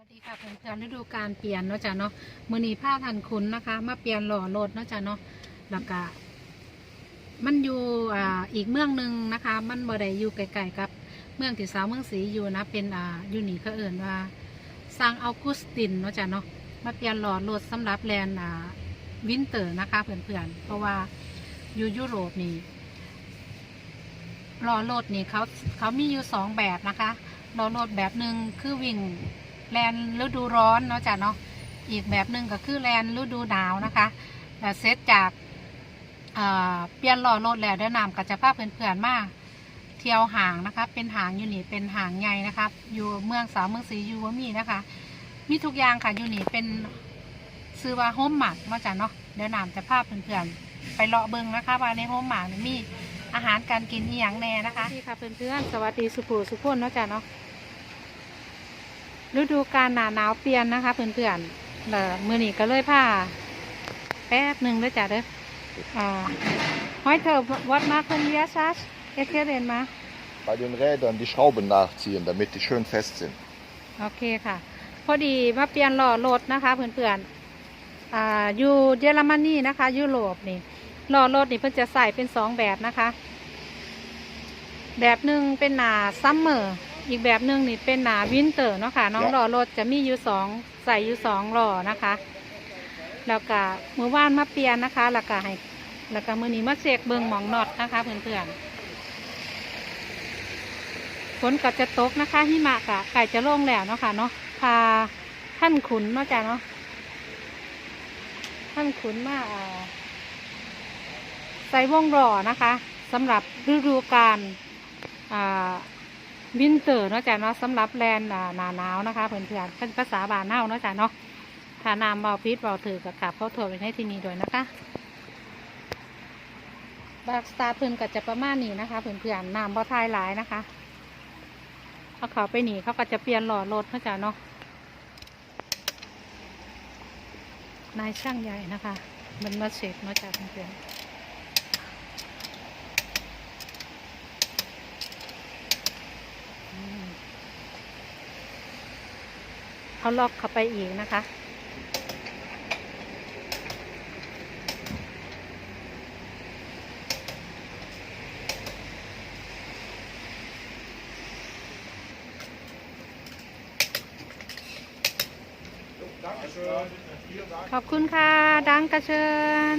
วัสดีค่ะเพื่อนๆฤดูการเปลี่ยนเนาะจ้ะเนาะมือนีผ้าทันคุณนะคะ มาเปลี่ยนหล่อรถเนาะจ้ะเนาะแล้วก็มันอยู่อ่าอีกเมืองหนึ่งนะคะ มันบ่ได้อยู่ไกลๆกับ เมืองที่สาวเมืองศรีอยู่นะ เป็นอ่ายูนี่เขาเอิ่นว่าสร้างอัลกุสตินเนาะจ้ะเนาะมาเปลี่ยนหล่อรถสำหรับแลนอ่าวินเตอร์นะคะเพื่อนๆเพราะว่าอยู่ยุโรปนี่หล่อรถนี่เขาเขามีอยู่สองแบบนะคะรอรถแบบหนึ่งคือวิ่ง แลนฤดูร้อนเนาะจ้ะเนาะอีกแบบหนึ่งก็คือแลนฤดูหนาวนะคะแต่เซตจากเปลี่ยนหล้อรถแล้วเดี๋ยวนำกับจะพาพเพื่อนๆมาเที่ยวหางนะคะ เป็นหางยูนีเป็นหางใหญ่นะคะอยู่เมืองสาวเมืองศรีอยู่ว่ามีนะคะ มีทุกอย่างค่ะยูนีเป็นซื้อว่าโฮมหมักมาจ้ะเนาะเดี๋ยวนำจะพาพเพื่อนๆไปเลาะเบิงนะคะ ว่าในโฮมหมักมีอาหารการกินอีหยังแน่นะคะนี่ค่ะเพื่อนๆสวัสดีสุภูสุพนเนาะจ้ะเนาะ ฤดูการหนาหนาวเปลี่ยนนะคะ เพื่อนๆเออมือนี้ก็เลยผ้าแป๊บหนึ่งด้วยจ้ะเด้ออ่าห้อยเธอวัดมาคุณเลียซัสเอเทียเรนมา Bei den Rädern die Schrauben nachziehen, damit die schön fest sind. โอเคค่ะ พอดีมาเปลี่ยนล้อรถนะคะ เพื่อนๆอ่าอยู่เยอรมนีนะคะ ยุโรปนี่ล้อรถนี่เพิ่นจะใส่เป็นสองแบบนะคะ แบบหนึ่งเป็นหนาซัมเมอร์ อีกแบบหนึ่งนี่เป็นหนาวินเตอร์เนาะค่ะน้องครับล้อรถจะมีอยู่สองใส่อยู่สองหล้อนะคะ แล้วก็มือว่านมาเปลี่ยนนะคะแล้วก็ให้แล้วก็มือนี้มาเสกเบิงหมองน็อตนะคะเพื่อนๆฝนก็จะตกนะคะหิมะกะไก่จะโล่งแล้วเนาะค่ะเนาะพาท่านขุนมาจ้ะเนาะท่านขุนมาใส่วงรอนะคะสำหรับฤดูกาลอ่า วินเตอร์เนาะจ้ะเนาะสำหรับแลนด์อ่าหนาหนาวนะคะเพื่อนๆเป็นภาษาบาเน่าเนาะจ้ะเนาะถ้านามเบาพิษเบาถือกับกลับเขาโทรไปให้ที่นี่ด้วยนะคะบาร์สตาร์เพิ่อนก็จะประมาณนี้นะคะเพื่อนๆนนามบ่ทายหลายนะคะเอาเขาไปหนีเขาก็จะเปลี่ยนหล่อรถเนาะจ้ะเนาะนายช่างใหญ่นะคะมันมาเช็คเนาะจ้ะเพื่อนๆอื เอาล็อกเข้าไปอีกนะคะ ขอบคุณค่ะ ดังกระเชิญ